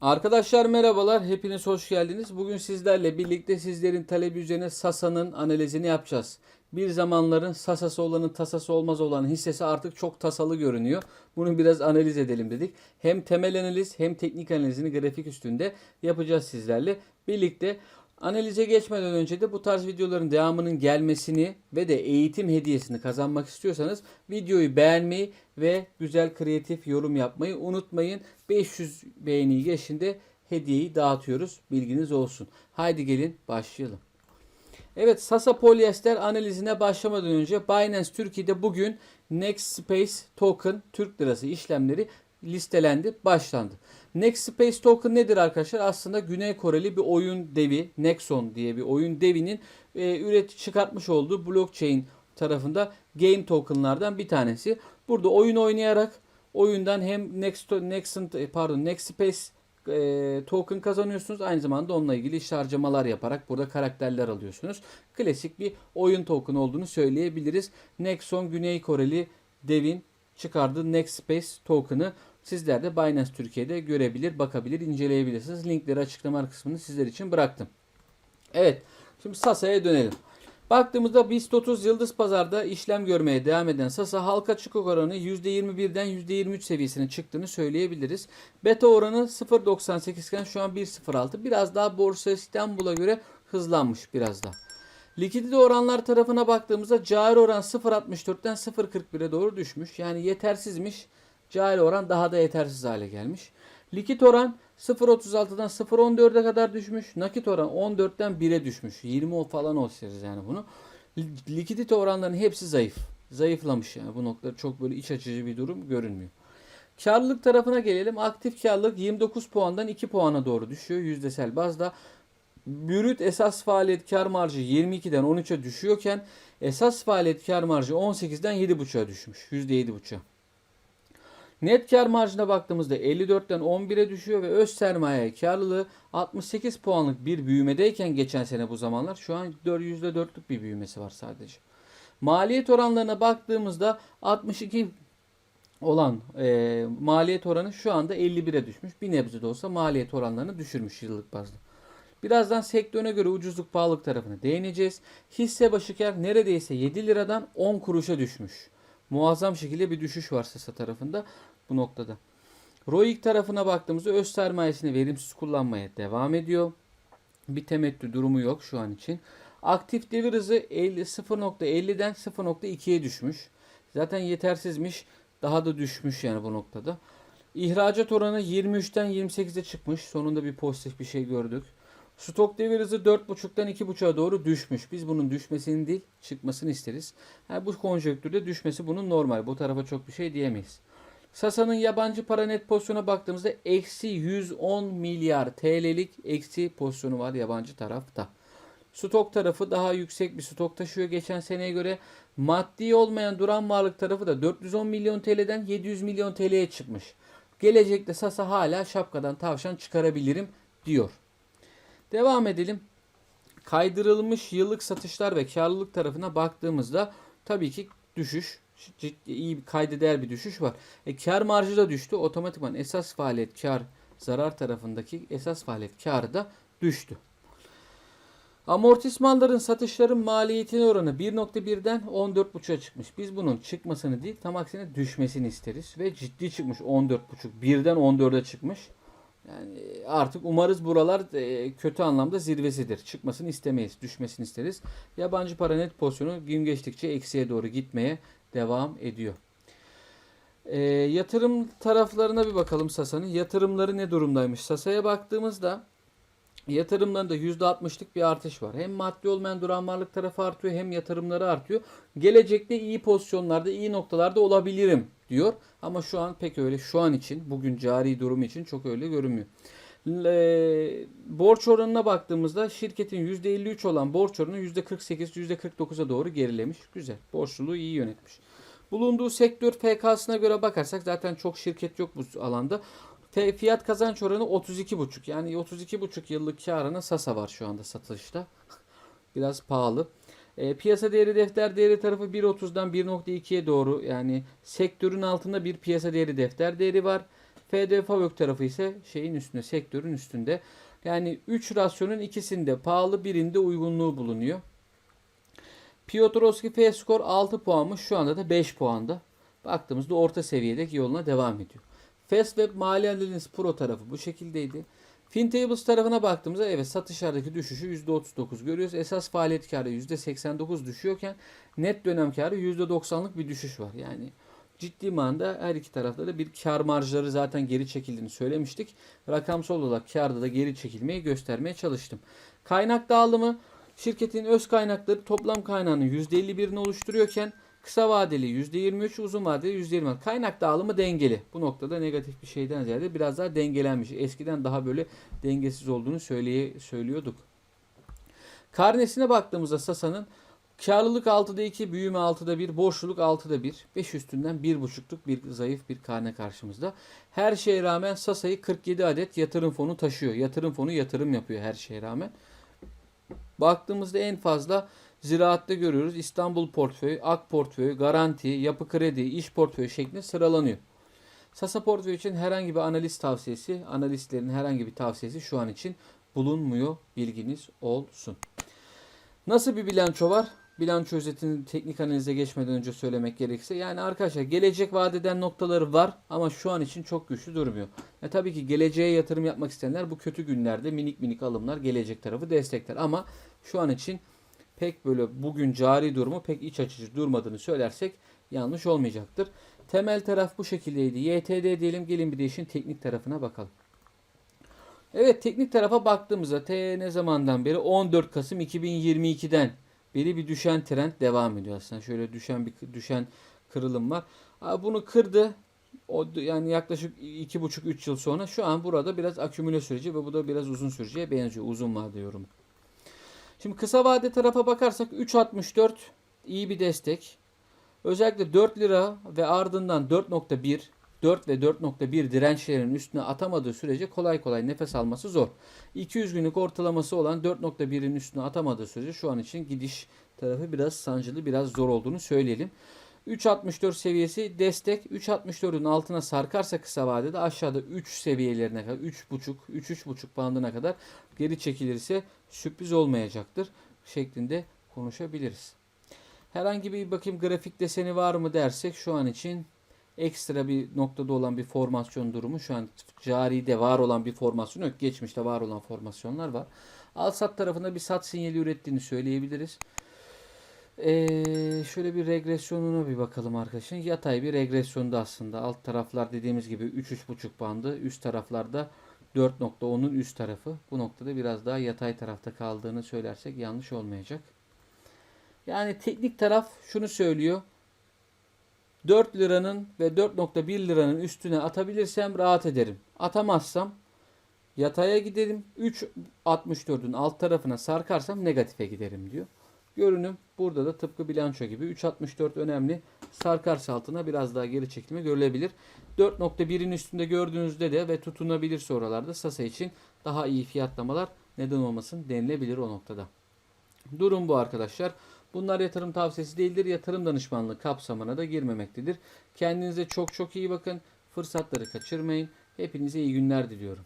Arkadaşlar merhabalar, hepiniz hoş geldiniz. Bugün sizlerle birlikte sizlerin talebi üzerine Sasa'nın analizini yapacağız. Bir zamanların Sasa'sı olanın tasası olmaz olan hissesi artık çok tasalı görünüyor. Bunu biraz analiz edelim dedik. Hem temel analiz hem teknik analizini grafik üstünde yapacağız sizlerle. Birlikte Analize geçmeden önce de bu tarz videoların devamının gelmesini ve de eğitim hediyesini kazanmak istiyorsanız videoyu beğenmeyi ve güzel kreatif yorum yapmayı unutmayın. 500 beğeniyi geçinde hediyeyi dağıtıyoruz. Bilginiz olsun. Haydi gelin başlayalım. Evet Sasa polyester analizine başlamadan önce Binance Türkiye'de bugün Next Space Token Türk Lirası işlemleri listelendi, başlandı. Next Space Token nedir arkadaşlar? Aslında Güney Koreli bir oyun devi, Nexon diye bir oyun devinin e, üret çıkartmış olduğu blockchain tarafında game tokenlardan bir tanesi. Burada oyun oynayarak oyundan hem Next Nexon pardon Next Space e, token kazanıyorsunuz. Aynı zamanda onunla ilgili işte harcamalar yaparak burada karakterler alıyorsunuz. Klasik bir oyun token olduğunu söyleyebiliriz. Nexon Güney Koreli devin çıkardığı Next Space token'ı sizler de Binance Türkiye'de görebilir, bakabilir, inceleyebilirsiniz. Linkleri açıklama kısmını sizler için bıraktım. Evet, şimdi Sasa'ya dönelim. Baktığımızda BIST 30 Yıldız Pazar'da işlem görmeye devam eden Sasa halka çıkık oranı %21'den %23 seviyesine çıktığını söyleyebiliriz. Beta oranı 0.98 iken şu an 1.06. Biraz daha Borsa İstanbul'a göre hızlanmış biraz daha. Likidite oranlar tarafına baktığımızda cari oran 0.64'ten 0.41'e doğru düşmüş. Yani yetersizmiş. Cari oran daha da yetersiz hale gelmiş. Likit oran 0.36'dan 0.14'e kadar düşmüş. Nakit oran 14'ten 1'e düşmüş. 20 falan olsayız yani bunu. Likidite oranlarının hepsi zayıf. Zayıflamış yani bu noktada çok böyle iç açıcı bir durum görünmüyor. Karlılık tarafına gelelim. Aktif karlılık 29 puandan 2 puana doğru düşüyor yüzdesel bazda. Brüt esas faaliyet kar marjı 22'den 13'e düşüyorken esas faaliyet kar marjı 18'den 7.5'a düşmüş. %7.5'a. Net kar marjına baktığımızda 54'ten 11'e düşüyor ve öz sermaye karlılığı 68 puanlık bir büyümedeyken geçen sene bu zamanlar şu an %4'lük bir büyümesi var sadece. Maliyet oranlarına baktığımızda 62 olan e, maliyet oranı şu anda 51'e düşmüş. Bir nebze de olsa maliyet oranlarını düşürmüş yıllık bazda. Birazdan sektörüne göre ucuzluk pahalılık tarafına değineceğiz. Hisse başı kar neredeyse 7 liradan 10 kuruşa düşmüş. Muazzam şekilde bir düşüş var Sasa tarafında bu noktada. ROIC tarafına baktığımızda öz sermayesini verimsiz kullanmaya devam ediyor. Bir temettü durumu yok şu an için. Aktif devir hızı 0.50'den 0.2'ye düşmüş. Zaten yetersizmiş. Daha da düşmüş yani bu noktada. İhracat oranı 23'ten 28'e çıkmış. Sonunda bir pozitif bir şey gördük. Stok devir hızı 4.5'tan 2.5'a doğru düşmüş. Biz bunun düşmesini değil çıkmasını isteriz. Yani bu konjonktürde düşmesi bunun normal. Bu tarafa çok bir şey diyemeyiz. Sasa'nın yabancı para net pozisyona baktığımızda eksi 110 milyar TL'lik eksi pozisyonu var yabancı tarafta. Stok tarafı daha yüksek bir stok taşıyor geçen seneye göre. Maddi olmayan duran varlık tarafı da 410 milyon TL'den 700 milyon TL'ye çıkmış. Gelecekte Sasa hala şapkadan tavşan çıkarabilirim diyor. Devam edelim. Kaydırılmış yıllık satışlar ve karlılık tarafına baktığımızda tabii ki düşüş ciddi iyi değer bir düşüş var. E, kar marjı da düştü. Otomatikman esas faaliyet kar zarar tarafındaki esas faaliyet karı da düştü. Amortismanların satışların maliyetine oranı 1.1'den 14.5'a çıkmış. Biz bunun çıkmasını değil tam aksine düşmesini isteriz. Ve ciddi çıkmış 14.5. Birden 14'e çıkmış. Yani artık umarız buralar e, kötü anlamda zirvesidir. Çıkmasını istemeyiz, düşmesini isteriz. Yabancı para net pozisyonu gün geçtikçe eksiye doğru gitmeye devam ediyor. E, yatırım taraflarına bir bakalım Sasa'nın. Yatırımları ne durumdaymış? Sasa'ya baktığımızda yatırımlarında %60'lık bir artış var. Hem maddi olmayan duran varlık tarafı artıyor hem yatırımları artıyor. Gelecekte iyi pozisyonlarda, iyi noktalarda olabilirim diyor. Ama şu an pek öyle. Şu an için, bugün cari durum için çok öyle görünmüyor. E, borç oranına baktığımızda şirketin %53 olan borç oranı %48, %49'a doğru gerilemiş. Güzel. Borçluluğu iyi yönetmiş. Bulunduğu sektör FK'sına göre bakarsak zaten çok şirket yok bu alanda. Fiyat kazanç oranı 32,5. Yani 32,5 yıllık karına Sasa var şu anda satışta. Biraz pahalı. E, piyasa değeri defter değeri tarafı 1.30'dan 1.2'ye doğru yani sektörün altında bir piyasa değeri defter değeri var. FD Favök tarafı ise şeyin üstünde, sektörün üstünde. Yani 3 rasyonun ikisinde pahalı birinde uygunluğu bulunuyor. Piotrowski F skor 6 puanmış. Şu anda da 5 puanda. Baktığımızda orta seviyedeki yoluna devam ediyor. Fastweb mali analiz pro tarafı bu şekildeydi. FinTables tarafına baktığımızda evet satışlardaki düşüşü %39 görüyoruz. Esas faaliyet karı %89 düşüyorken net dönem karı %90'lık bir düşüş var. Yani ciddi manada her iki tarafta da bir kar marjları zaten geri çekildiğini söylemiştik. Rakamsal olarak karda da geri çekilmeyi göstermeye çalıştım. Kaynak dağılımı şirketin öz kaynakları toplam kaynağının %51'ini oluşturuyorken kısa vadeli %23, uzun vadeli %20. Kaynak dağılımı dengeli. Bu noktada negatif bir şeyden ziyade biraz daha dengelenmiş. Eskiden daha böyle dengesiz olduğunu söyleye, söylüyorduk. Karnesine baktığımızda Sasa'nın karlılık 6'da 2, büyüme 6'da 1, borçluluk 6'da 1. 5 üstünden 1.5'luk bir zayıf bir karne karşımızda. Her şeye rağmen Sasa'yı 47 adet yatırım fonu taşıyor. Yatırım fonu yatırım yapıyor her şeye rağmen. Baktığımızda en fazla ziraatte görüyoruz. İstanbul portföyü, Ak portföyü, Garanti, Yapı Kredi, İş portföyü şeklinde sıralanıyor. Sasa portföyü için herhangi bir analiz tavsiyesi, analistlerin herhangi bir tavsiyesi şu an için bulunmuyor. Bilginiz olsun. Nasıl bir bilanço var? Bilanço özetini teknik analize geçmeden önce söylemek gerekirse. Yani arkadaşlar gelecek vadeden noktaları var ama şu an için çok güçlü durmuyor. E tabii ki geleceğe yatırım yapmak isteyenler bu kötü günlerde minik minik alımlar gelecek tarafı destekler. Ama şu an için pek böyle bugün cari durumu pek iç açıcı durmadığını söylersek yanlış olmayacaktır. Temel taraf bu şekildeydi. YTD diyelim gelin bir de işin teknik tarafına bakalım. Evet teknik tarafa baktığımızda T ne zamandan beri 14 Kasım 2022'den beri bir düşen trend devam ediyor aslında. Şöyle düşen bir düşen kırılım var. Bunu kırdı. O yani yaklaşık 2,5-3 yıl sonra şu an burada biraz akümüle süreci ve bu da biraz uzun süreceğe benziyor. Uzun vade yorumu. Şimdi kısa vade tarafa bakarsak 3.64 iyi bir destek. Özellikle 4 lira ve ardından 4.1 4 ve 4.1 dirençlerin üstüne atamadığı sürece kolay kolay nefes alması zor. 200 günlük ortalaması olan 4.1'in üstüne atamadığı sürece şu an için gidiş tarafı biraz sancılı, biraz zor olduğunu söyleyelim. 3.64 seviyesi destek. 3.64'ün altına sarkarsa kısa vadede aşağıda 3 seviyelerine kadar 3.5 3-3.5 bandına kadar geri çekilirse sürpriz olmayacaktır şeklinde konuşabiliriz. Herhangi bir bakayım grafik deseni var mı dersek şu an için ekstra bir noktada olan bir formasyon durumu şu an caride var olan bir formasyon yok. Geçmişte var olan formasyonlar var. Al sat tarafında bir sat sinyali ürettiğini söyleyebiliriz. Ee, şöyle bir regresyonuna bir bakalım arkadaşlar. Yatay bir regresyonda aslında. Alt taraflar dediğimiz gibi 3-3.5 bandı. Üst taraflarda 4.10'un üst tarafı. Bu noktada biraz daha yatay tarafta kaldığını söylersek yanlış olmayacak. Yani teknik taraf şunu söylüyor. 4 liranın ve 4.1 liranın üstüne atabilirsem rahat ederim. Atamazsam yataya giderim. 3.64'ün alt tarafına sarkarsam negatife giderim diyor. Görünüm burada da tıpkı bilanço gibi 3.64 önemli. Sarkarsa altına biraz daha geri çekilme görülebilir. 4.1'in üstünde gördüğünüzde de ve tutunabilirse oralarda Sasa için daha iyi fiyatlamalar neden olmasın denilebilir o noktada. Durum bu arkadaşlar. Bunlar yatırım tavsiyesi değildir. Yatırım danışmanlığı kapsamına da girmemektedir. Kendinize çok çok iyi bakın. Fırsatları kaçırmayın. Hepinize iyi günler diliyorum.